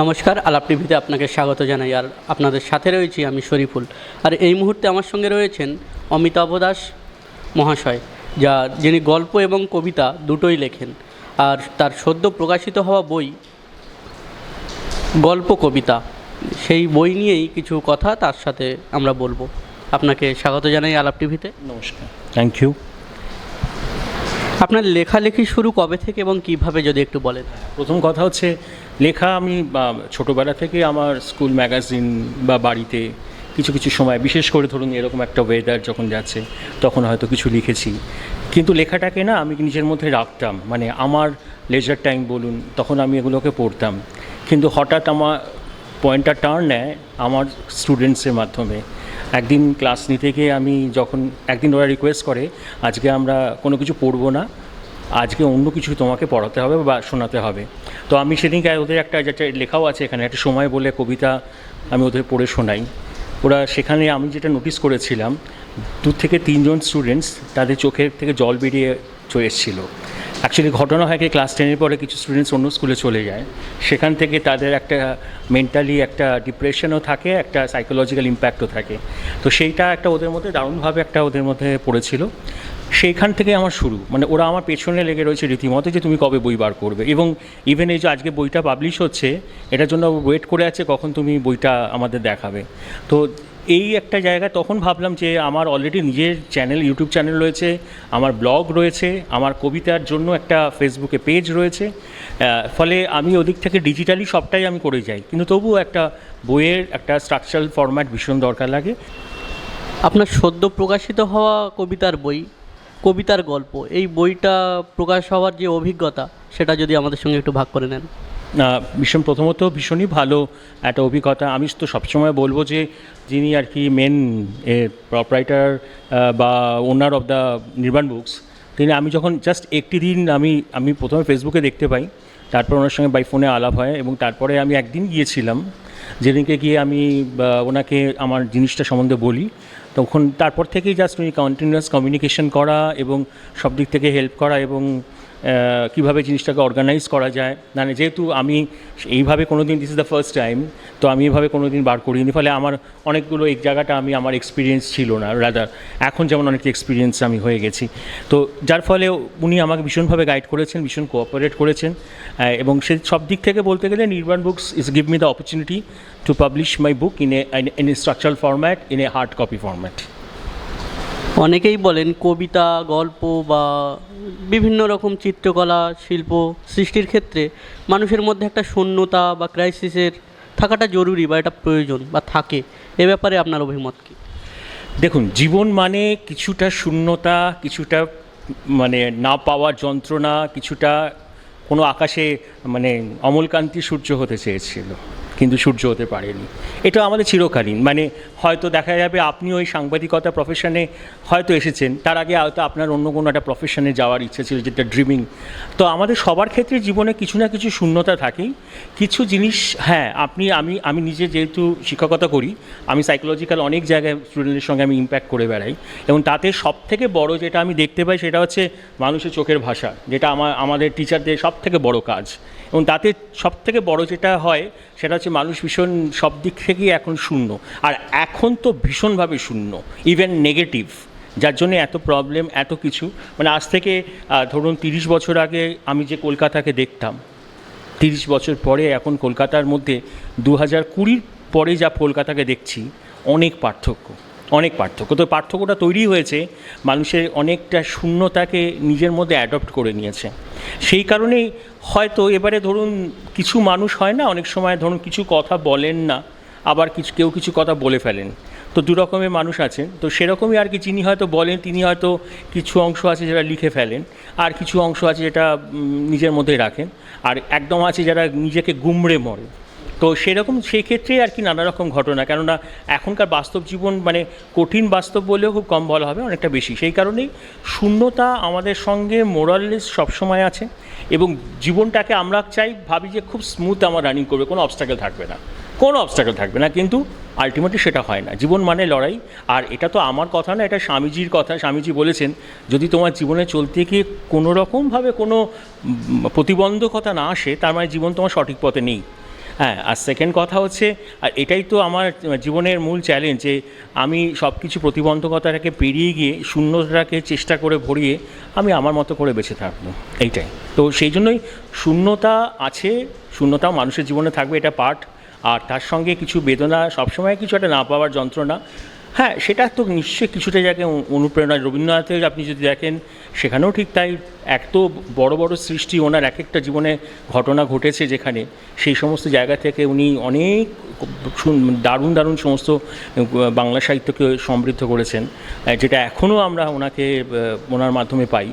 নমস্কার আলাপ টিভিতে আপনাকে স্বাগত জানাই। আর আপনাদের সাথে রয়েছি আমি শরীফুল। আর এই মুহূর্তে আমার সঙ্গে রয়েছেন অমিতাভ দাস মহাশয় যা যিনি গল্প এবং কবিতা দুটোই লেখেন। আর তার সদ্য প্রকাশিত হওয়া বই গল্প কবিতা সেই বই নিয়েই কিছু কথা তার সাথে আমরা বলব। আপনাকে স্বাগত জানাই আলাপ টিভিতে। নমস্কার। থ্যাংক ইউ আপনার লেখালেখি শুরু কবে থেকে এবং কীভাবে যদি একটু বলেন। প্রথম কথা হচ্ছে লেখা আমি ছোটবেলা থেকে আমার স্কুল ম্যাগাজিন বা বাড়িতে কিছু কিছু সময়, বিশেষ করে ধরুন এরকম একটা ওয়েদার যখন যাচ্ছে, তখন হয়তো কিছু লিখেছি। কিন্তু লেখাটাকে না আমি নিজের মধ্যে রাখতাম। মানে আমার লেজার টাইম বলুন, তখন আমি এগুলোকে পড়তাম। কিন্তু হঠাৎ আমার পয়েন্টটা টার্ন নেয় আমার স্টুডেন্টসের মাধ্যমে। একদিন ক্লাস নিতে গিয়ে আমি যখন, একদিন ওরা রিকোয়েস্ট করে, আজকে আমরা কোনো কিছু পড়ব না আজকে অন্য কিছু তোমাকে পড়াতে হবে বা শোনাতে হবে। তো আমি সেদিনকে ওদের একটা যেটা লেখাও আছে এখানে, একটা সময় বলে কবিতা আমি ওদের পড়ে শোনাই। ওরা সেখানে আমি যেটা নোটিস করেছিলাম, দু থেকে তিনজন স্টুডেন্টস তাদের চোখের থেকে জল বেরিয়ে এসেছিল অ্যাকচুয়ালি ঘটনা হয় কি ক্লাস টেনের পরে কিছু স্টুডেন্টস অন্য স্কুলে চলে যায়। সেখান থেকে তাদের একটা মেন্টালি একটা ডিপ্রেশনও থাকে, একটা সাইকোলজিক্যাল ইম্প্যাক্টও থাকে। তো সেইটা একটা ওদের মধ্যে দারুণভাবে একটা ওদের মধ্যে পড়েছিল। সেইখান থেকে আমার শুরু। মানে ওরা আমার পেছনে লেগে রয়েছে রীতিমতো যে, তুমি কবে বই বার করবে? এবং ইভেন এই যে আজকে বইটা পাবলিশ হচ্ছে, এটার জন্য ওয়েট করে আছে কখন তুমি বইটা আমাদের দেখাবে। তো এই একটা জায়গায় তখন ভাবলাম যে আমার অলরেডি নিজের চ্যানেল ইউটিউব চ্যানেল রয়েছে, আমার ব্লগ রয়েছে, আমার কবিতার জন্য একটা ফেসবুকে পেজ রয়েছে ফলে আমি ওদিক থেকে ডিজিটালি সবটাই আমি করে যাই। কিন্তু তবুও একটা বইয়ের একটা স্ট্রাকচারাল ফরম্যাট ভীষণ দরকার লাগে। আপনার সদ্য প্রকাশিত হওয়া কবিতার বই, কবিতার গল্প, এই বইটা প্রকাশ হওয়ার যে অভিজ্ঞতা, সেটা যদি আমাদের সঙ্গে একটু ভাগ করে নেন। ভীষণ প্রথমত ভীষণই ভালো একটা অভিজ্ঞতা। আমি তো সবসময় বলব যে, যিনি আর কি মেন প্রপারাইটার বা owner of the Nirvana books তিনি, আমি যখন জাস্ট একটি দিন আমি আমি প্রথমে ফেসবুকে দেখতে পাই, তারপর ওনার সঙ্গে বাই ফোনে আলাপ হয় এবং তারপরে আমি একদিন গিয়েছিলাম, যেদিনকে গিয়ে আমি ওনাকে আমার জিনিসটা সম্বন্ধে বলি, তখন তারপর থেকেই জাস্ট উনি কন্টিনিউয়াস কমিউনিকেশন করা এবং সব দিক থেকে হেল্প করা এবং কীভাবে জিনিসটাকে অর্গানাইজ করা যায়। মানে যেহেতু আমি এইভাবে কোনো দিন this is the first time তো আমি এভাবে কোনো দিন বার করিনি। ফলে আমার অনেকগুলো এই জায়গাটা আমি, আমার এক্সপিরিয়েন্স ছিল না রাদার এখন যেমন অনেক এক্সপিরিয়েন্স আমি হয়ে গেছি। তো যার ফলে উনি আমাকে ভীষণভাবে গাইড করেছেন, ভীষণ কোঅপারেট করেছেন এবং সে সব দিক থেকে বলতে গেলে Nirvana books is give me the opportunity to publish my book in a in a structural format in a hard copy format অনেকেই বলেন কবিতা, গল্প বা বিভিন্ন রকম চিত্রকলা, শিল্প সৃষ্টির ক্ষেত্রে মানুষের মধ্যে একটা শূন্যতা বা ক্রাইসিসের থাকাটা জরুরি বা এটা প্রয়োজন বা থাকে। এ ব্যাপারে আপনার অভিমত কী? দেখুন, জীবন মানে কিছুটা শূন্যতা, কিছুটা মানে না পাওয়ার যন্ত্রণা, কিছুটা কোনো আকাশে মানে অমলকান্তি সূর্য হতে চেয়েছিল। কিন্তু সূর্য হতে পারেনি। এটা আমাদের চিরকালীন। মানে হয়তো দেখা যাবে আপনি ওই সাংবাদিকতা প্রফেশনে হয়তো এসেছেন, তার আগে হয়তো আপনার অন্য কোনো একটা প্রফেশনে যাওয়ার ইচ্ছে ছিল, যেটা ড্রিমিং তো আমাদের সবার ক্ষেত্রে জীবনে কিছু না কিছু শূন্যতা থাকেই। কিছু জিনিস হ্যাঁ আপনি, আমি আমি নিজে যেহেতু শিক্ষকতা করি, আমি সাইকোলজিক্যাল অনেক জায়গায় স্টুডেন্টের সঙ্গে আমি ইম্প্যাক্ট করে বেড়াই। এবং তাতে সব থেকে বড় যেটা আমি দেখতে পাই, সেটা হচ্ছে মানুষের চোখের ভাষা, যেটা আমার আমাদের টিচারদের সব থেকে বড় কাজ। এবং তাতে সব থেকে বড় যেটা হয়, সেটা হচ্ছে মানুষ ভীষণ সব দিক থেকেই এখন শূন্য। আর এখন তো ভীষণভাবে শূন্য ইভেন নেগেটিভ যার জন্য এত প্রবলেম এত কিছু। মানে আজ থেকে ধরুন তিরিশ বছর আগে আমি যে কলকাতাকে দেখতাম, তিরিশ বছর পরে এখন কলকাতার মধ্যে দু হাজার কুড়ির পরে যা কলকাতাকে দেখছি, অনেক পার্থক্য অনেক পার্থক্য। তো পার্থক্যটা তৈরি হয়েছে, মানুষের অনেকটা শূন্যতাকে নিজের মধ্যে অ্যাডপ্ট করে নিয়েছে। সেই কারণেই হয়তো এবারে ধরুন কিছু মানুষ হয় না, অনেক সময় ধরুন কিছু কথা বলেন না, আবার কিছু, কেউ কিছু কথা বলে ফেলেন। তো দু রকমের মানুষ আছেন তো সেরকমই আর কি যিনি হয়তো বলেন, তিনি হয়তো কিছু অংশ আছে যেটা লিখে ফেলেন, আর কিছু অংশ আছে যেটা নিজের মধ্যে রাখেন, আর একদম আছে যারা নিজেকে গুমড়ে মরে। তো সেরকম সেই ক্ষেত্রে আর কি নানা রকম ঘটনা, কেননা এখনকার বাস্তব জীবন মানে কঠিন বাস্তব বলেও খুব কম বলা হবে, অনেকটা বেশি। সেই কারণেই শূন্যতা আমাদের সঙ্গে মোরাললেস সবসময় আছে। এবং জীবনটাকে আমরা চাই, ভাবি যে খুব স্মুথ আমার রানিং করবে, কোনো অবস্টাকেল থাকবে না। কোনো অবস্টাকেল থাকবে না, কিন্তু আলটিমেটলি সেটা হয় না। জীবন মানে লড়াই, আর এটা তো আমার কথা না, এটা স্বামীজির কথা, স্বামীজি বলেছেন, যদি তোমার জীবনে চলতে গিয়ে কোনো রকমভাবে কোনো প্রতিবন্ধকতা না আসে, তার মানে জীবন তোমার সঠিক পথে নেই। হ্যাঁ আর সেকেন্ড কথা হচ্ছে, আর এটাই তো আমার জীবনের মূল চ্যালেঞ্জ যে আমি সব কিছু প্রতিবন্ধকতাটাকে পেরিয়ে গিয়ে শূন্যটাকে চেষ্টা করে ভরিয়ে আমি আমার মতো করে বেঁচে থাকব, এইটাই। তো সেই জন্যই শূন্যতা আছে, শূন্যতাও মানুষের জীবনে থাকবে, এটা পার্ট আর তার সঙ্গে কিছু বেদনা সবসময় কিছু একটা না পাওয়ার যন্ত্রণা হ্যাঁ সেটা তো নিশ্চয়ই কিছুটা জায়গায় অনুপ্রেরণা। রবীন্দ্রনাথের আপনি যদি দেখেন, সেখানেও ঠিক তাই এত বড় বড় সৃষ্টি ওনার এক একটা জীবনে ঘটনা ঘটেছে যেখানে। সেই সমস্ত জায়গা থেকে উনি অনেক দারুণ দারুণ সমস্ত বাংলা সাহিত্যকে সমৃদ্ধ করেছেন যেটা এখনও আমরা ওনাকে ওনার মাধ্যমে পাই।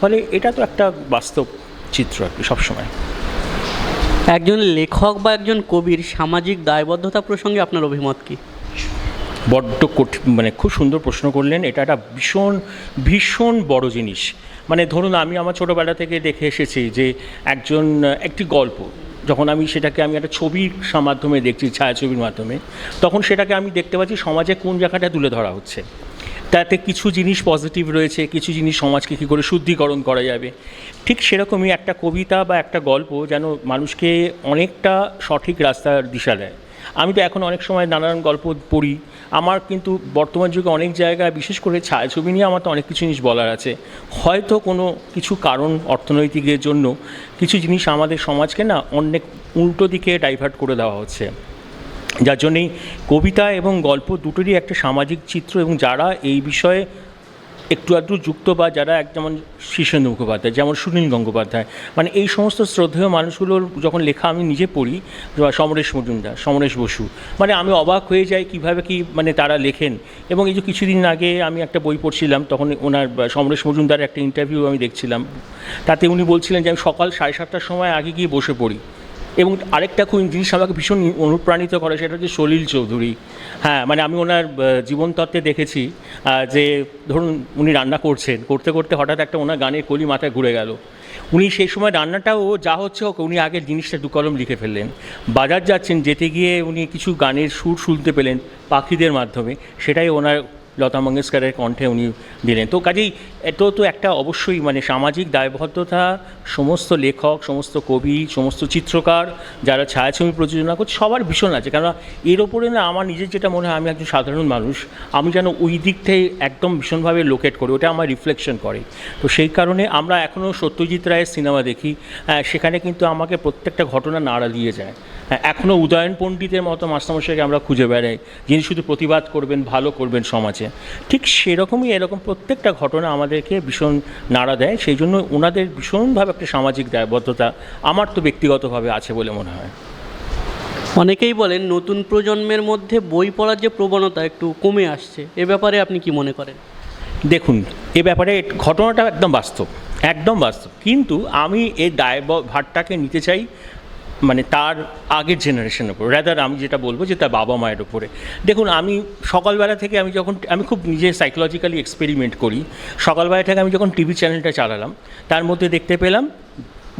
ফলে এটা তো একটা বাস্তব চিত্র আর কি সবসময়। একজন লেখক বা একজন কবির সামাজিক দায়বদ্ধতা প্রসঙ্গে আপনার অভিমত কী? বড্ড কঠিন মানে খুব সুন্দর প্রশ্ন করলেন। এটা একটা ভীষণ ভীষণ বড় জিনিস। মানে ধরুন, আমি আমার ছোটোবেলা থেকে দেখে এসেছি যে একজন, একটি গল্প, যখন আমি সেটাকে আমি একটা ছবির মাধ্যমে দেখছি, ছায়াছবির মাধ্যমে, তখন সেটাকে আমি দেখতে পাচ্ছি সমাজে কোন জায়গাটা তুলে ধরা হচ্ছে। তাতে কিছু জিনিস পজিটিভ রয়েছে, কিছু জিনিস সমাজকে কী করে শুদ্ধিকরণ করা যাবে। ঠিক সেরকমই একটা কবিতা বা একটা গল্প যেন মানুষকে অনেকটা সঠিক রাস্তার দিশা দেয়। আমি তো এখন অনেক সময় নানান গল্প পড়ি। আমার কিন্তু বর্তমান যুগে অনেক জায়গায়, বিশেষ করে ছায়াছবি নিয়ে আমার তো অনেক কিছু জিনিস বলার আছে। হয়তো কোনো কিছু কারণ অর্থনৈতিকের জন্য কিছু জিনিস আমাদের সমাজকে না অনেক উল্টো দিকে ডাইভার্ট করে দেওয়া হচ্ছে। যার জন্যেই কবিতা এবং গল্প দুটোরই একটা সামাজিক চিত্র এবং যারা এই বিষয়ে একটু আধটু যুক্ত বা যারা এক যেমন শীর্ষেন্দু মুখোপাধ্যায়, যেমন সুনীল গঙ্গোপাধ্যায় মানে এই সমস্ত শ্রদ্ধেয় মানুষগুলোর যখন লেখা আমি নিজে পড়ি, বা সমরেশ মজুমদার, সমরেশ বসু মানে আমি অবাক হয়ে যাই কীভাবে কি মানে তারা লেখেন। এবং এই যে কিছুদিন আগে আমি একটা বই পড়ছিলাম, তখন ওনার সমরেশ মজুমদারের একটা ইন্টারভিউ আমি দেখছিলাম। তাতে উনি বলছিলেন যে আমি সকাল সাড়ে সাতটার সময় আগে গিয়ে বসে পড়ি। এবং আরেকটা খুব জিনিস আমাকে ভীষণ অনুপ্রাণিত করে, সেটা হচ্ছে সলিল চৌধুরী। হ্যাঁ মানে আমি ওনার জীবনতত্ত্বে দেখেছি যে ধরুন উনি রান্না করছেন, করতে করতে হঠাৎ একটা ওনার গানের কলি মাথায় ঘুরে গেল। উনি সেই সময় রান্নাটাও, যা হচ্ছে হোক, উনি আগে জিনিসটা দু কলম লিখে ফেললেন। বাজার যাচ্ছেন, যেতে গিয়ে উনি কিছু গানের সুর শুনতে পেলেন পাখিদের মাধ্যমে, সেটাই ওনার লতা মঙ্গেশকরের কণ্ঠে উনি দিলেন। তো কাজেই এত তো একটা অবশ্যই মানে সামাজিক দায়বদ্ধতা সমস্ত লেখক সমস্ত কবি সমস্ত চিত্রকার যারা ছায়াছবি প্রযোজনা করছে সবার ভীষণ আছে। কেননা এর ওপরে না আমার নিজের যেটা মনে হয় আমি একজন সাধারণ মানুষ আমি যেন ওই দিক থেকে একদম ভীষণভাবে লোকেট করি ওটা আমার রিফ্লেকশন করে। তো সেই কারণে আমরা এখনও সত্যজিৎ রায়ের সিনেমা দেখি আহ, সেখানে কিন্তু আমাকে প্রত্যেকটা ঘটনা নাড়া দিয়ে যায়। হ্যাঁ, এখনও উদয়ন পণ্ডিতের মতো মাস্টারমশাইকে আমরা খুঁজে বেড়াই যিনি শুধু প্রতিবাদ করবেন ভালো করবেন সমাজে। ঠিক সেরকমই এরকম প্রত্যেকটা ঘটনা আমাদেরকে ভীষণ নাড়া দেয়। সেই জন্য ওনাদের ভীষণভাবে একটা সামাজিক দায়বদ্ধতা আমার তো ব্যক্তিগতভাবে আছে বলে মনে হয়। অনেকেই বলেন নতুন প্রজন্মের মধ্যে বই পড়ার যে প্রবণতা একটু কমে আসছে। এ ব্যাপারে আপনি কি মনে করেন? দেখুন এ ব্যাপারে ঘটনাটা একদম বাস্তব একদম বাস্তব। কিন্তু আমি এই দায় ভারটাকে নিতে চাই মানে তার আগের জেনারেশনের উপর। রাদার আমি যেটা বলব যে তার বাবা মায়ের উপরে। দেখুন, আমি সকালবেলা থেকে আমি যখন, আমি খুব নিজে সাইকোলজিক্যালি এক্সপেরিমেন্ট করি। সকালবেলা থেকে আমি যখন টিভি চ্যানেলটা চালালাম, তার মধ্যে দেখতে পেলাম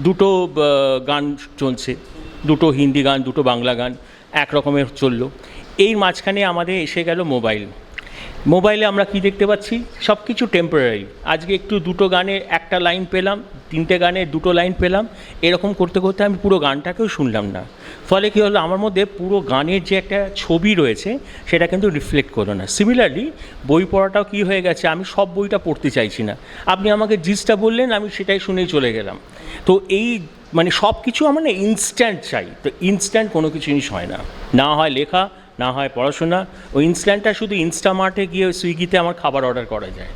দুটো গান চলছে। দুটো হিন্দি গান, দুটো বাংলা গান, এক রকমের চলল। এই মাঝখানে আমাদের এসে গেল মোবাইল মোবাইলে আমরা কি দেখতে পাচ্ছি? সব কিছু টেম্পোরারি আজকে একটু দুটো গানে একটা লাইন পেলাম, তিনটে গানে দুটো লাইন পেলাম। এরকম করতে করতে আমি পুরো গানটাকেও শুনলাম না। ফলে কী হলো? আমার মধ্যে পুরো গানের যে একটা ছবি রয়েছে, সেটা কিন্তু রিফ্লেক্ট করো না। সিমিলারলি বই পড়াটাও কী হয়ে গেছে? আমি সব বইটা পড়তে চাইছি না। আপনি আমাকে জিসটা বললেন, আমি সেটাই শুনেই চলে গেলাম। তো এই মানে সব কিছু আমার না ইনস্ট্যান্ট চাই। তো ইনস্ট্যান্ট কোনো কিছু জিনিস হয় না। না হয় লেখা না হয় পড়াশোনা, ওই ইনস্ট্যান্টটা শুধু ইনস্টামার্টে গিয়ে সুইগিতে আমার খাবার অর্ডার করা যায়।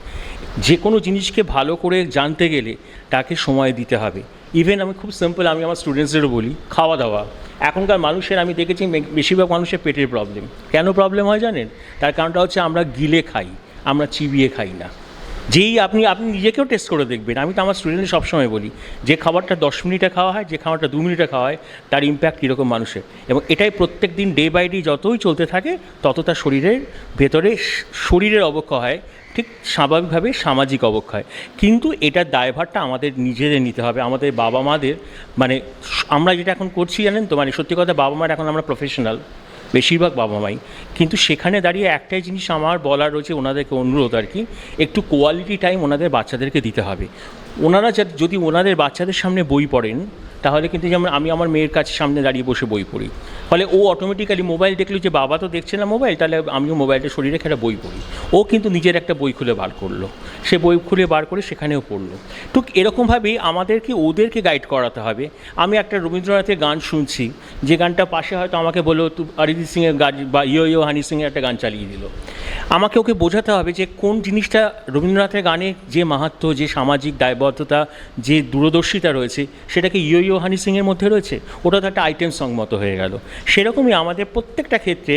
যে কোনো জিনিসকে ভালো করে জানতে গেলে তাকে সময় দিতে হবে। ইভেন আমি খুব সিম্পল আমি আমার স্টুডেন্টসদেরও বলি খাওয়া দাওয়া এখনকার মানুষের, আমি দেখেছি বেশিরভাগ মানুষের পেটের প্রবলেম কেন প্রবলেম হয় জানেন? তার কারণটা হচ্ছে আমরা গিলে খাই, আমরা চিবিয়ে খাই না। যেই আপনি আপনি নিজেকেও টেস্ট করে দেখবেন। আমি তো আমার স্টুডেন্টদের সবসময় বলি, যে খাবারটা দশ মিনিটে খাওয়া হয়, যে খাবারটা দু মিনিটে খাওয়া হয়, তার ইম্প্যাক্ট কীরকম মানুষের। এবং এটাই প্রত্যেক দিন ডে বাই ডে যতই চলতে থাকে, তত তার শরীরের ভেতরে শরীরের অবক্ষয় ঠিক স্বাভাবিকভাবে সামাজিক অবক্ষয়। কিন্তু এটার দায়ভারটা আমাদের নিজেদের নিতে হবে, আমাদের বাবা মাদের মানে আমরা যেটা এখন করছি জানেন তো মানে সত্যি কথা বাবা মার এখন আমরা প্রফেশনাল বেশিরভাগ বাবা মাই। কিন্তু সেখানে দাঁড়িয়ে একটাই জিনিস আমার বলার রয়েছে ওনাদেরকে অনুরোধ আর কি, একটু কোয়ালিটি টাইম ওনাদের বাচ্চাদেরকে দিতে হবে। ওনারা যদি ওনাদের বাচ্চাদের সামনে বই পড়েন তাহলে কিন্তু যেমন আমি আমার মেয়ের কাছে সামনে দাঁড়িয়ে বসে বই পড়ি। ফলে ও অটোমেটিক্যালি মোবাইল দেখল যে বাবা তো দেখছে না মোবাইল তাহলে আমিও মোবাইলটা শরীরে একটা বই পড়ি। ও কিন্তু নিজের একটা বই খুলে বার করল। সে বই খুলে বার করে সেখানেও পড়ল। ঠিক এরকমভাবেই আমাদেরকে, ওদেরকে গাইড করাতে হবে। আমি একটা রবীন্দ্রনাথের গান শুনছি, যে গানটা পাশে হয়তো আমাকে বলল তু অরিজিৎ সিংয়ের গান বা ইয়ো ইয়ো হানি সিংয়ের একটা গান চালিয়ে দিল। আমাকে ওকে বোঝাতে হবে যে কোন জিনিসটা রবীন্দ্রনাথের গানে যে মাহাত্ম্য, যে সামাজিক দায়বদ্ধতা, যে দূরদর্শিতা রয়েছে, সেটাকে ইয়ো ইয়ো হানি সিংয়ের মধ্যে রয়েছে, ওটা তো একটা আইটেম সং মতো হয়ে গেল। সেরকমই আমাদের প্রত্যেকটা ক্ষেত্রে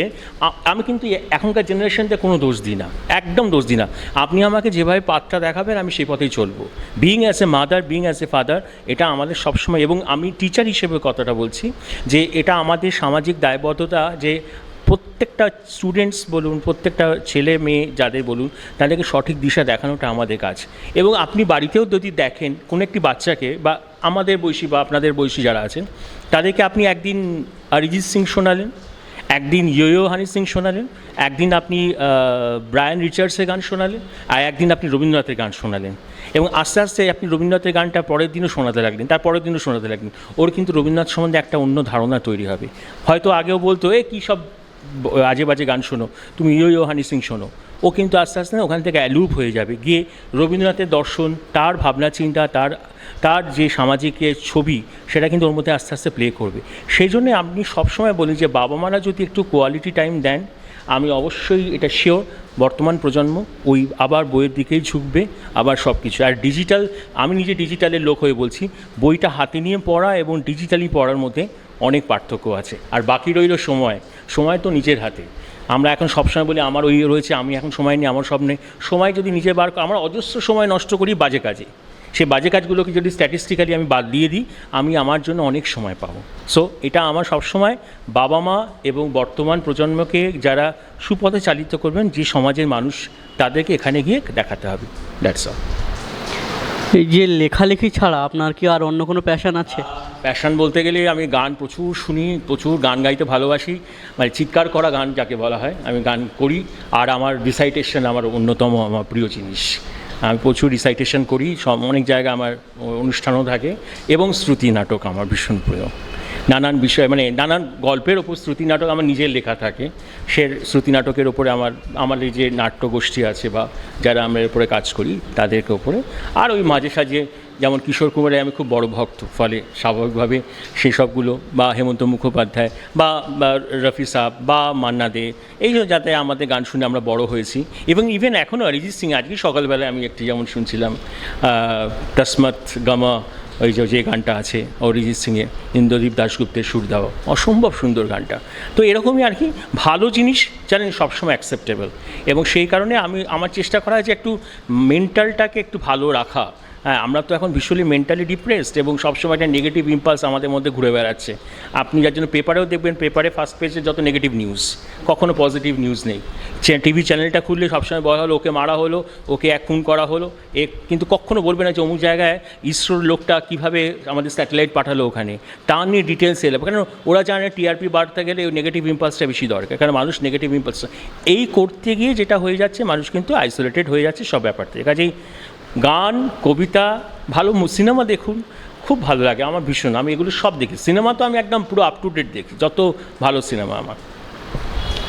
আমি কিন্তু এখনকার জেনারেশনতে কোনো দোষ দিই না, একদম দোষ দিই না। আপনি আমাকে যেভাবে পাঠটা দেখাবেন, আমি সেই পথেই চলবো। Being as a mother being as a father এটা আমাদের সবসময়, এবং আমি টিচার হিসেবে কথাটা বলছি যে, এটা আমাদের সামাজিক দায়বদ্ধতা যে প্রত্যেকটা স্টুডেন্টস বলুন, প্রত্যেকটা ছেলে মেয়ে যাদের বলুন, তাদেরকে সঠিক দিশা দেখানোটা আমাদের কাজ। এবং আপনি বাড়িতেও যদি দেখেন কোনো একটি বাচ্চাকে বা আমাদের বয়সী বা আপনাদের বয়সী যারা আছেন, তাদেরকে আপনি একদিন অরিজিৎ সিং শোনালেন, একদিন ইয়ো হানি সিং শোনালেন, একদিন আপনি ব্রায়ান রিচার্ডসের গান শোনালেন, আর একদিন আপনি রবীন্দ্রনাথের গান শোনালেন। এবং আস্তে আস্তে আপনি রবীন্দ্রনাথের গানটা পরের দিনও শোনাতে লাগলেন, তার পরের দিনও শোনাতে লাগলেন। ওর কিন্তু রবীন্দ্রনাথ সম্বন্ধে একটা অন্য ধারণা তৈরি হবে। হয়তো আগেও বলতো, এ, কী সব আজে বাজে গান শোনো। তুমি ইয়ো ইয়ো হানি সিং শোনো। ও কিন্তু আস্তে আস্তে ওখান থেকে অ্যালুপ হয়ে যাবে। গিয়ে রবীন্দ্রনাথের দর্শন, তার ভাবনা চিন্তা, তার তার যে সামাজিক ছবি, সেটা কিন্তু ওর মধ্যে আস্তে আস্তে প্লে করবে। সেই জন্যে আপনি সবসময় বলি যে বাবা মারা যদি একটু কোয়ালিটি টাইম দেন, আমি অবশ্যই এটা শিওর বর্তমান প্রজন্ম ওই আবার বইয়ের দিকেই ঝুঁকবে, আবার সব কিছু আর ডিজিটাল আমি নিজে ডিজিটালের লোক হয়ে বলছি, বইটা হাতে নিয়ে পড়া এবং ডিজিটালি পড়ার মধ্যে অনেক পার্থক্য আছে। আর বাকি রইল সময়। সময় তো নিজের হাতে। আমরা এখন সবসময় বলি, আমার ওই রয়েছে, আমি এখন সময় নিই, আমার সব নেই সময় যদি নিজে বার আমরা অজস্র সময় নষ্ট করি বাজে কাজে। সেই বাজে কাজগুলোকে যদি স্ট্যাটিস্টিক্যালি আমি বাদ দিয়ে দিই, আমি আমার জন্য অনেক সময় পাবো। সো এটা আমার সবসময় বাবা মা এবং বর্তমান প্রজন্মকে যারা সুপথে চালিত করবেন, যে সমাজের মানুষ, তাদেরকে এখানে গিয়ে দেখাতে হবে। দ্যাটস অল এই যে লেখালেখি ছাড়া আপনার কি আর অন্য কোনো প্যাশন আছে? প্যাশন বলতে গেলে আমি গান প্রচুর শুনি, প্রচুর গান গাইতে ভালোবাসি। মানে চিৎকার করা গান যাকে বলা হয়, আমি গান করি। আর আমার রিসাইটেশন আমার অন্যতম আমার প্রিয় জিনিস। আমি প্রচুর রিসাইটেশন করি, সব অনেক জায়গায় আমার অনুষ্ঠানও থাকে। এবং শ্রুতি নাটক আমার ভীষণ প্রিয়। নানান বিষয় মানে নানান গল্পের ওপর শ্রুতি নাটক আমার নিজের লেখা থাকে। সে শ্রুতি নাটকের ওপরে আমার আমার এই যে নাট্য গোষ্ঠী আছে বা যারা আমরা এর উপরে কাজ করি, তাদেরকে ওপরে। আর ওই মাঝে সাঝে যেমন কিশোর কুমারের আমি খুব বড় ভক্ত, ফলে স্বাভাবিকভাবে সেই সবগুলো বা হেমন্ত মুখোপাধ্যায় বা রফি সাহ বা মান্না দে, এই যাতে আমাদের গান শুনে আমরা বড় হয়েছি। এবং ইভেন এখনও অরিজিৎ সিং, আজকে সকালবেলায় আমি একটি যেমন শুনছিলাম তসমত গামা ওই যে যে গানটা আছে, অরিজিৎ সিংয়ের, ইন্দ্রদীপ দাশগুপ্তের সুর দেওয়া। অসম্ভব সুন্দর গানটা। তো এরকমই আর কি, ভালো জিনিস জানেন সবসময় অ্যাকসেপ্টেবল এবং সেই কারণে আমি, আমার চেষ্টা করা হয় যে একটু মেন্টালটাকে একটু ভালো রাখা। হ্যাঁ আমরা তো এখন ভীষণই মেন্টালি ডিপ্রেসড এবং সবসময় একটা নেগেটিভ ইম্পালস আমাদের মধ্যে ঘুরে বেড়াচ্ছে। আপনি যার জন্য পেপারেও দেখবেন পেপারে ফার্স্ট পেজে যত নেগেটিভ নিউজ কখনো পজিটিভ নিউজ নেই। টিভি চ্যানেলটা খুললে সবসময় বলা হলো, ওকে মারা হলো, ওকে এক খুন করা হলো। এ, কিন্তু কখনো বলবে না যে অমুক জায়গায় ইসরোর লোকটা কীভাবে আমাদের স্যাটেলাইট পাঠালো ওখানে। তা নিয়ে ডিটেলস এলো কারণ ওরা জানে টিআরপি বাড়তে গেলে ওই নেগেটিভ ইম্পালসটা বেশি দরকার, কারণ মানুষ নেগেটিভ ইম্পালস এই করতে গিয়ে যেটা হয়ে যাচ্ছে, মানুষ কিন্তু আইসোলেটেড হয়ে যাচ্ছে সব ব্যাপার থেকে। কাজেই গান কবিতা ভালো সিনেমা দেখুন খুব ভালো লাগে আমার ভীষণ। আমি এগুলো সব দেখি। সিনেমা তো আমি একদম পুরো আপ টু ডেট দেখি যত ভালো সিনেমা আমার।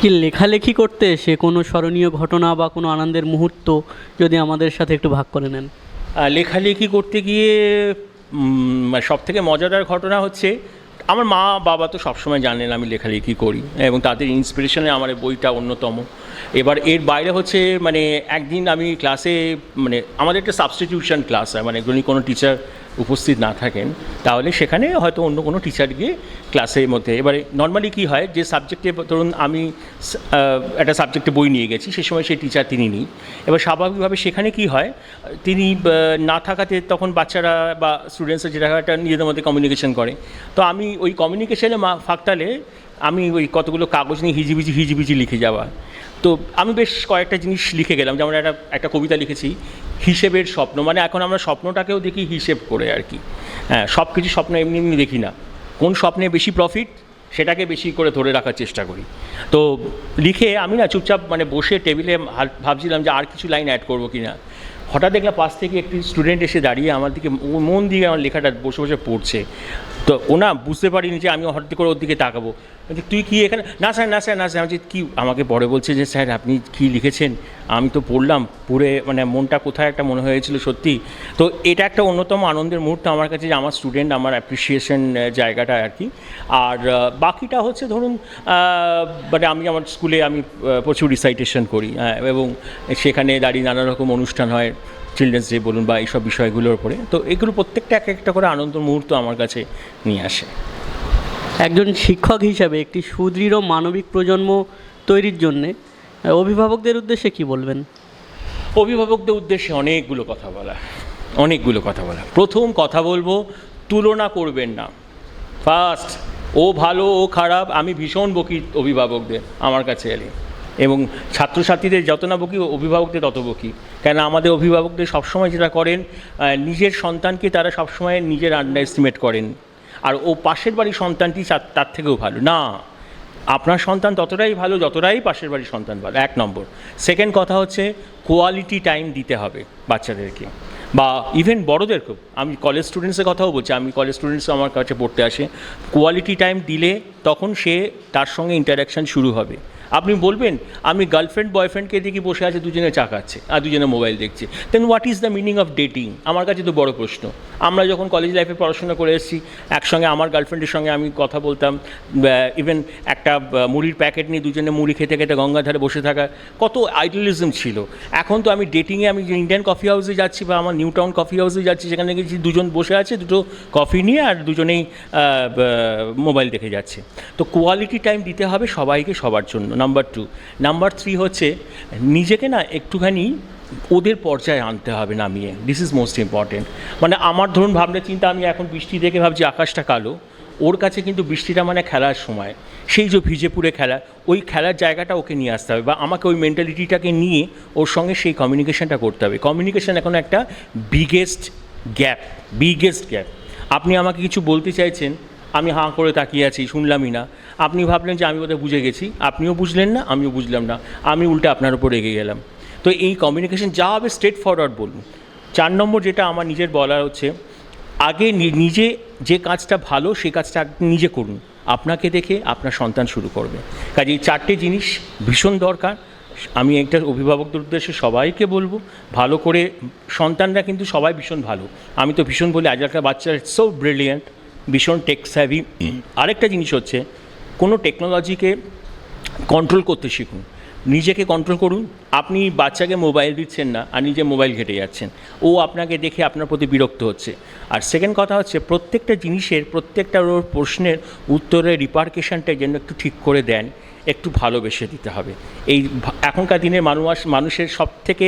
কি লেখালেখি করতে এসে কোনো স্মরণীয় ঘটনা বা কোনো আনন্দের মুহূর্ত যদি আমাদের সাথে একটু ভাগ করে নেন? লেখালেখি করতে গিয়ে সব থেকে মজাদার ঘটনা হচ্ছে আমার মা বাবা তো সবসময় জানেন আমি লেখালেখি করি এবং তাদের ইন্সপিরেশনে আমার বইটা অন্যতম। এবার এর বাইরে হচ্ছে মানে একদিন আমি ক্লাসে মানে আমাদের একটা সাবস্টিটিউশন ক্লাস হয় মানে কোনো টিচার উপস্থিত না থাকেন, তাহলে সেখানে হয়তো অন্য কোনো টিচার গিয়ে ক্লাসের মধ্যে, এবারে নর্মালি কী হয় যে সাবজেক্টে ধরুন আমি একটা সাবজেক্টে বই নিয়ে গেছি, সে সময় সেই টিচার তিনি নেই। এবার স্বাভাবিকভাবে সেখানে কি হয়, তিনি না থাকাতে তখন বাচ্চারা বা স্টুডেন্টসরা যেটা একটা নিজেদের মধ্যে কমিউনিকেশন করে। তো আমি ওই কমিউনিকেশনে ফাঁকতালে আমি ওই কতগুলো কাগজ নিয়ে হিজিবিজি হিজিবিজি লিখে যাওয়া। তো আমি বেশ কয়েকটা জিনিস লিখে গেলাম, যেমন একটা একটা কবিতা লিখেছি, হিসেবের স্বপ্ন। মানে এখন আমরা স্বপ্নটাকেও দেখি হিসেব করে আর কি। হ্যাঁ সব কিছু স্বপ্ন এমনি এমনি দেখি না। কোন স্বপ্নে বেশি প্রফিট সেটাকে বেশি করে ধরে রাখার চেষ্টা করি। তো লিখে আমি না চুপচাপ মানে বসে টেবিলে ভাবছিলাম যে আর কিছু লাইন অ্যাড করব কি না হঠাৎ দেখলাম পাশ থেকে একটি স্টুডেন্ট এসে দাঁড়িয়ে আমার দিকে মন দিয়ে আমার লেখাটা বসে বসে পড়ছে। তো ওনা বুঝতে পারিনি যে আমি হঠাৎ করে ওর দিকে তাকাবো। তুই কি এখানে? না স্যার না স্যার না স্যার। আমি কি? আমাকে পরে বলছে যে, স্যার, আপনি কি লিখেছেন? আমি তো পড়লাম, পড়ে মানে মনটা কোথায় একটা মনে হয়েছিল সত্যি। তো এটা একটা অন্যতম আনন্দের মুহূর্ত আমার কাছে যে, আমার স্টুডেন্ট আমার অ্যাপ্রিসিয়েশন জায়গাটা আর কি। আর বাকিটা হচ্ছে ধরুন মানে আমি আমার স্কুলে আমি প্রচুর রিসাইটেশন করি এবং সেখানে দাঁড়িয়ে নানা রকম অনুষ্ঠান হয়। চিলড্রেন্স ডে বলুন বা এইসব বিষয়গুলোর উপরে তো এগুলো প্রত্যেকটা এক একটা করে আনন্দ মুহূর্ত আমার কাছে নিয়ে আসে। একজন শিক্ষক হিসাবে একটি সুদৃঢ় মানবিক প্রজন্ম তৈরির জন্যে অভিভাবকদের উদ্দেশ্যে কি বলবেন? অভিভাবকদের উদ্দেশ্যে অনেকগুলো কথা বলা অনেকগুলো কথা বলা। প্রথম কথা বলব তুলনা করবেন না। ফার্স্ট ও ভালো ও খারাপ আমি ভীষণ বকি অভিভাবকদের আমার কাছে এলে। এবং ছাত্রছাত্রীদের যত না বকি অভিভাবকদের তত বকি। কেন আমাদের অভিভাবকদের সবসময় যেটা করেন নিজের সন্তানকে তারা সবসময় নিজের আন্ডার এস্টিমেট করেন। আর ও পাশের বাড়ির সন্তানটি তার- থেকেও ভালো। না, আপনার সন্তান ততটাই ভালো যতটাই পাশের বাড়ির সন্তান ভালো। এক নম্বর। সেকেন্ড কথা হচ্ছে কোয়ালিটি টাইম দিতে হবে বাচ্চাদেরকে। বা ইভেন বড়োদেরকেও। আমি কলেজ স্টুডেন্টসের কথাও বলছি, আমি কলেজ স্টুডেন্টস আমার কাছে পড়তে আসে। কোয়ালিটি টাইম দিলে তখন সে তার সঙ্গে ইন্টারাকশান শুরু হবে। আপনি বলবেন, আমি গার্লফ্রেন্ড বয়ফ্রেন্ডকে দেখি বসে আছে, দুজনে চা খাচ্ছে, আর দুজনে মোবাইল দেখছে। Then what is the meaning of dating আমার কাছে তো বড় প্রশ্ন। আমরা যখন কলেজ লাইফে পড়াশোনা করে এসেছি, একসঙ্গে আমার গার্লফ্রেন্ডের সঙ্গে আমি কথা বলতাম ইভেন একটা মুড়ির প্যাকেট নিয়ে দুজনে মুড়ি খেতে খেতে গঙ্গার ধারে বসে থাকা, কত আইডিয়ালিজম ছিল। এখন তো আমি ডেটিংয়ে আমি ইন্ডিয়ান কফি হাউসে যাচ্ছি, বা আমার নিউ টাউন কফি হাউসে যাচ্ছি, সেখানে গেছি দুজন বসে আছে, দুটো কফি নিয়ে আর দুজনেই মোবাইল দেখে যাচ্ছে। তো কোয়ালিটি টাইম দিতে হবে সবাইকে সবার জন্য। নাম্বার টু নাম্বার থ্রি হচ্ছে, নিজেকে না একটুখানি ওদের পর্যায়ে আনতে হবে নামিয়ে। দিস ইজ মোস্ট ইম্পর্টেন্ট মানে আমার ধরুন ভাবনা চিন্তা, আমি এখন বৃষ্টি দেখে ভাবছি আকাশটা কালো। ওর কাছে কিন্তু বৃষ্টিটা মানে খেলার সময়। সেই যে ভিজে পুড়ে খেলা, ওই খেলার জায়গাটা ওকে নিয়ে আসতে হবে বা আমাকে ওই মেন্টালিটিটাকে নিয়ে ওর সঙ্গে সেই কমিউনিকেশনটা করতে হবে। কমিউনিকেশন এখন একটা বিগেস্ট গ্যাপ বিগেস্ট গ্যাপ আপনি আমাকে কিছু বলতে চাইছেন আমি হাঁ করে তাকিয়ে আছি, শুনলামই না। আপনি ভাবলেন যে আমি ওদের বুঝে গেছি। আপনিও বুঝলেন না, আমিও বুঝলাম না। আমি উল্টে আপনার উপর রেগে গেলাম। তো এই কমিউনিকেশন যা হবে স্ট্রেট ফরওয়ার্ড বলুন। চার নম্বর যেটা আমার নিজের বলার হচ্ছে, আগে নিজে যে কাজটা ভালো সেই কাজটা নিজে করুন। আপনাকে দেখে আপনার সন্তান শুরু করবে। কাজে এই চারটে জিনিস ভীষণ দরকার। আমি একটা অভিভাবকদের উদ্দেশ্যে সবাইকে বলব, ভালো করে সন্তানরা কিন্তু সবাই ভীষণ ভালো। আমি তো ভীষণ বলি, আজকালকার বাচ্চারা সো ব্রিলিয়েন্ট ভীষণ টেক স্যাভি আরেকটা জিনিস হচ্ছে, কোনো টেকনোলজিকে কন্ট্রোল করতে শিখুন। নিজেকে কন্ট্রোল করুন। আপনি বাচ্চাকে মোবাইল দিচ্ছেন না, আর নিজে মোবাইল ঘেটে যাচ্ছেন। ও আপনাকে দেখে আপনার প্রতি বিরক্ত হচ্ছে। আর সেকেন্ড কথা হচ্ছে, প্রত্যেকটা জিনিসের, প্রত্যেকটা ওর প্রশ্নের উত্তরের রিপার্কেশনটা যেন একটু ঠিক করে দেন, একটু ভালোবেসে দিতে হবে। এই এখনকার দিনের মানুষ, মানুষের সব থেকে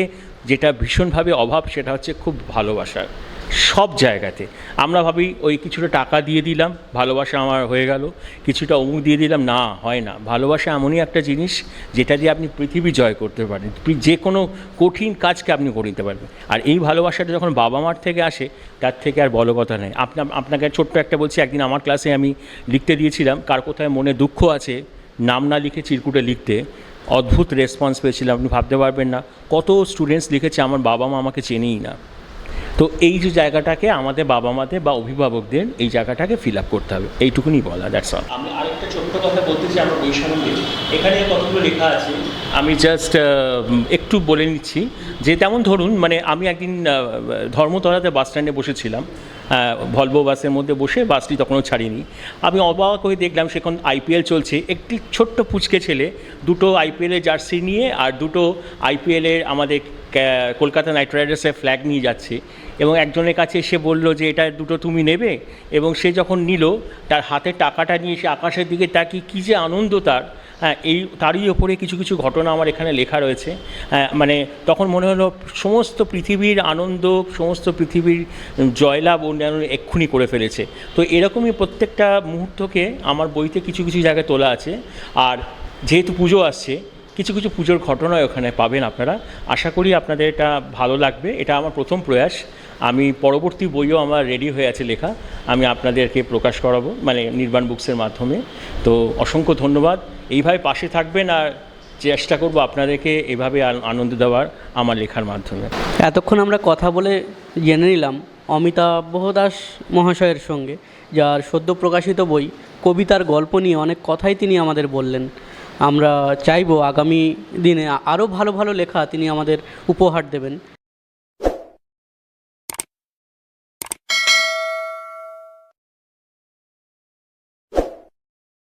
যেটা ভীষণভাবে অভাব, সেটা হচ্ছে খুব ভালোবাসার। সব জায়গাতে। আমরা ভাবি ওই কিছুটা টাকা দিয়ে দিলাম, ভালোবাসা আমার হয়ে গেল, কিছুটা অমুক দিয়ে দিলাম, না, হয় না। ভালোবাসা এমনই একটা জিনিস যেটা দিয়ে আপনি পৃথিবী জয় করতে পারেন যে কোনো কঠিন কাজকে আপনি করে নিতে পারবেন। আর এই ভালোবাসাটা যখন বাবা মার থেকে আসে, তার থেকে আর বলো কথা নেই। আপনার আপনাকে ছোট্ট একটা বলছি, একদিন আমার ক্লাসে আমি লিখতে দিয়েছিলাম, কার কোথায় মনে দুঃখ আছে, নাম না লিখে চিরকুটে লিখতে, অদ্ভুত রেসপন্স পেয়েছিলাম, আপনি ভাবতে পারবেন না। কত স্টুডেন্টস লিখেছে, আমার বাবা মা আমাকে চেনেই না। তো এই যে জায়গাটাকে আমাদের বাবা মাদের বা অভিভাবকদের এই জায়গাটাকে ফিল আপ করতে হবে। এইটুকুনি বলা দ্যাটস অল আমি আরেকটা ছোট্ট কথা বলতে চাই আমার বই সম্বন্ধে এখানে কতগুলো লেখা আছে? আমি জাস্ট একটু বলে নিচ্ছি যে তেমন ধরুন মানে আমি একদিন ধর্মতলাতে বাস স্ট্যান্ডে বসেছিলাম। ভলভো বাসের মধ্যে বসে বাসটি তখনও ছাড়িনি। আমি অবাক হয়ে দেখলাম সেখন আইপিএল চলছে। একটি ছোট্ট পুচকে ছেলে দুটো আইপিএলের জার্সি নিয়ে আর দুটো আইপিএলের আমাদের কলকাতা নাইট রাইডার্সের ফ্ল্যাগ নিয়ে যাচ্ছে এবং একজনের কাছে এসে বলল যে এটা দুটো তুমি নেবে? এবং সে যখন নিল তার হাতে টাকাটা নিয়ে সে আকাশের দিকে তাকিয়ে কী যে আনন্দ তার। হ্যাঁ এই তারই ওপরে কিছু কিছু ঘটনা আমার এখানে লেখা রয়েছে। হ্যাঁ, মানে তখন মনে হলো সমস্ত পৃথিবীর আনন্দ সমস্ত পৃথিবীর জয়লাভ অন্যান্য এক্ষুনি করে ফেলেছে। তো এরকমই প্রত্যেকটা মুহূর্তকে আমার বইতে কিছু কিছু জায়গায় তোলা আছে। আর যেহেতু পুজো আসছে কিছু কিছু পুজোর ঘটনা ওখানে পাবেন আপনারা। আশা করি আপনাদের এটা ভালো লাগবে। এটা আমার প্রথম প্রয়াস। আমি পরবর্তী বইও আমার রেডি হয়ে আছে লেখা। আমি আপনাদেরকে প্রকাশ করাবো মানে নির্বাণ বুকসের মাধ্যমে। তো অসংখ্য ধন্যবাদ। এইভাবে পাশে থাকবেন আর চেষ্টা করব আপনাদেরকে এভাবে আনন্দ দেওয়ার আমার লেখার মাধ্যমে। এতক্ষণ আমরা কথা বলে জেনে নিলাম অমিতাভ দাস মহাশয়ের সঙ্গে, যার সদ্য প্রকাশিত বই কবিতার গল্প নিয়ে অনেক কথাই তিনি আমাদের বললেন। আমরা চাইব আগামী দিনে আরও ভালো ভালো লেখা তিনি আমাদের উপহার দেবেন।